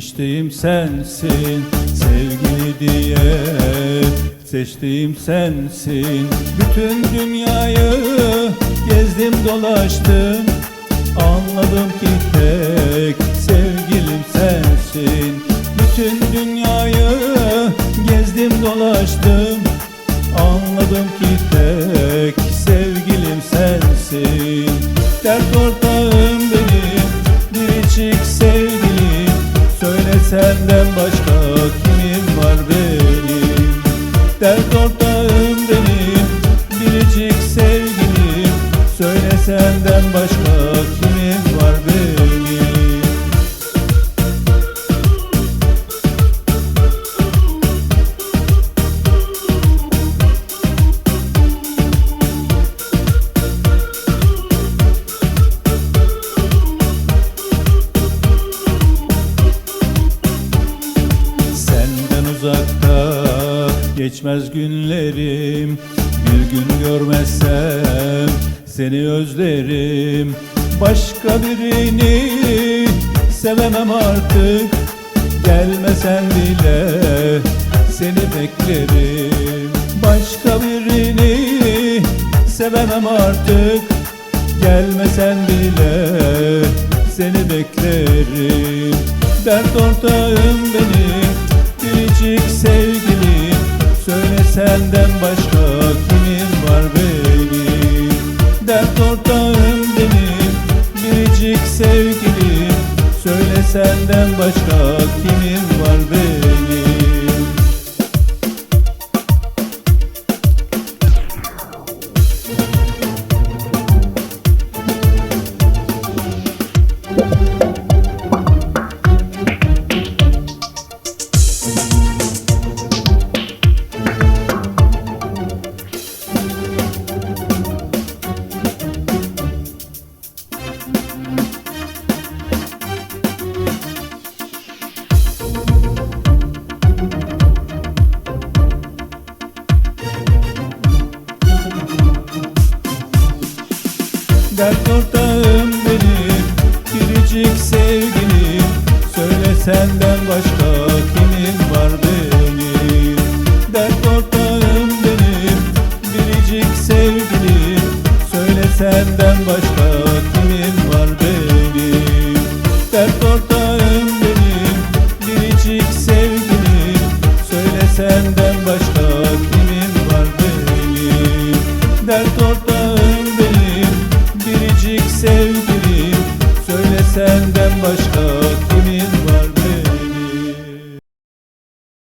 İçtiğim sensin sevgili diye. Seçtiğim sensin. Bütün dünyayı gezdim dolaştım. Anladım ki tek sevgilim sensin. Bütün dünyayı gezdim dolaştım. Anladım ki tek sevgilim sensin. Dert ortağım senden başka kimim var benim? Dert ortağım benim biricik sevgilim. Söyle senden başka geçmez günlerim Bir gün görmezsem seni özlerim. Başka birini sevemem artık Gelmesen bile seni beklerim. Başka birini sevemem artık Gelmesen bile seni beklerim. Dert ortağım benim biricik sevgilim senden başka kimim var benim? Dert ortağım benim biricik sevgilim. Söyle senden başka kimim var benim Dert ortağım benim. Biricik sevgilim Söyle senden başka kimin var benim? Dert ortağım benim Biricik sevgilim Söyle senden başka kimin var benim? Dert ortağım senden başka